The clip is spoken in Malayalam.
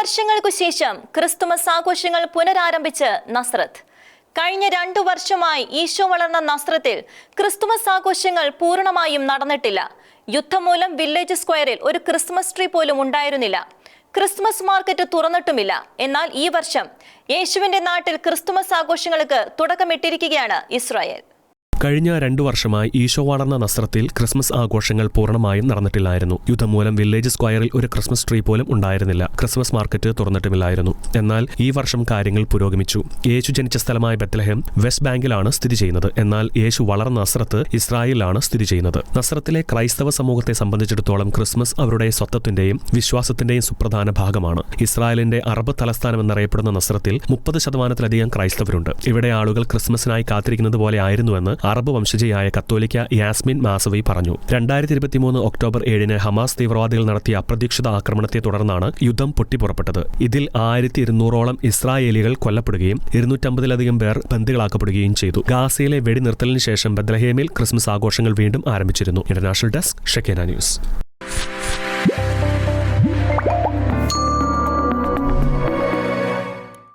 വർഷങ്ങൾക്കു ശേഷം ക്രിസ്തുമസ് ആഘോഷങ്ങൾ പുനരാരംഭിച്ച് നസ്രത്ത്. കഴിഞ്ഞ രണ്ടു വർഷമായി ഈശോ വളർന്ന നസ്രത്തിൽ ക്രിസ്തുമസ് ആഘോഷങ്ങൾ പൂർണമായും നടന്നിട്ടില്ല. യുദ്ധം മൂലം വില്ലേജ് സ്ക്വയറിൽ ഒരു ക്രിസ്മസ് ട്രീ പോലും ഉണ്ടായിരുന്നില്ല. ക്രിസ്മസ് മാർക്കറ്റ് തുറന്നിട്ടുമില്ല. എന്നാൽ ഈ വർഷം യേശുവിന്റെ നാട്ടിൽ ക്രിസ്തുമസ് ആഘോഷങ്ങൾക്ക് തുടക്കമിട്ടിരിക്കുകയാണ് ഇസ്രായേൽ. കഴിഞ്ഞ രണ്ടു വർഷമായി ഈശോ വളർന്ന നസ്രത്തിൽ ക്രിസ്മസ് ആഘോഷങ്ങൾ പൂർണമായും നടന്നിട്ടില്ലായിരുന്നു. യുദ്ധം മൂലം വില്ലേജ് സ്ക്വയറിൽ ഒരു ക്രിസ്മസ് ട്രീ പോലും ഉണ്ടായിരുന്നില്ല. ക്രിസ്മസ് മാർക്കറ്റ് തുറന്നിട്ടുമില്ലായിരുന്നു. എന്നാൽ ഈ വർഷം കാര്യങ്ങൾ പുരോഗമിച്ചു. യേശു ജനിച്ച സ്ഥലമായ ബത്ലഹം വെസ്റ്റ് ബാങ്കിലാണ് സ്ഥിതി ചെയ്യുന്നത്. എന്നാൽ യേശു വളർന്ന നസ്രത്ത് ഇസ്രായേലിലാണ് സ്ഥിതി ചെയ്യുന്നത്. നസ്രത്തിലെ ക്രൈസ്തവ സമൂഹത്തെ സംബന്ധിച്ചിടത്തോളം ക്രിസ്മസ് അവരുടെ സ്വത്വത്തിന്റെയും വിശ്വാസത്തിന്റെയും സുപ്രധാന ഭാഗമാണ്. ഇസ്രായേലിന്റെ അറബ് തലസ്ഥാനം എന്നറിയപ്പെടുന്ന നസ്രത്തിൽ മുപ്പത് ശതമാനത്തിലധികം ക്രൈസ്തവരുണ്ട്. ഇവിടെ ആളുകൾ ക്രിസ്മസിനായി കാത്തിരിക്കുന്നത് പോലെ ആയിരുന്നുവെന്ന് അറബ് വംശജയായ കത്തോലിക്ക യാസ്മിൻ മാസവി പറഞ്ഞു. രണ്ടായിരത്തി ഇരുപത്തിമൂന്ന് ഒക്ടോബർ ഏഴിന് ഹമാസ് തീവ്രവാദികൾ നടത്തിയ അപ്രതീക്ഷിത ആക്രമണത്തെ തുടർന്നാണ് യുദ്ധം പൊട്ടിപ്പുറപ്പെട്ടത്. ഇതിൽ ആയിരത്തി ഇരുന്നൂറോളം ഇസ്രായേലികൾ കൊല്ലപ്പെടുകയും ഇരുന്നൂറ്റമ്പതിലധികം പേർ ബന്ദികളാക്കപ്പെടുകയും ചെയ്തു. ഗാസയിലെ വെടിനിർത്തലിന് ശേഷം ബദ്ലഹേമിൽ ക്രിസ്മസ് ആഘോഷങ്ങൾ വീണ്ടും ആരംഭിച്ചിരുന്നു. ഇന്റർനാഷണൽ ഡെസ്ക് ഷെക്കേന ന്യൂസ്.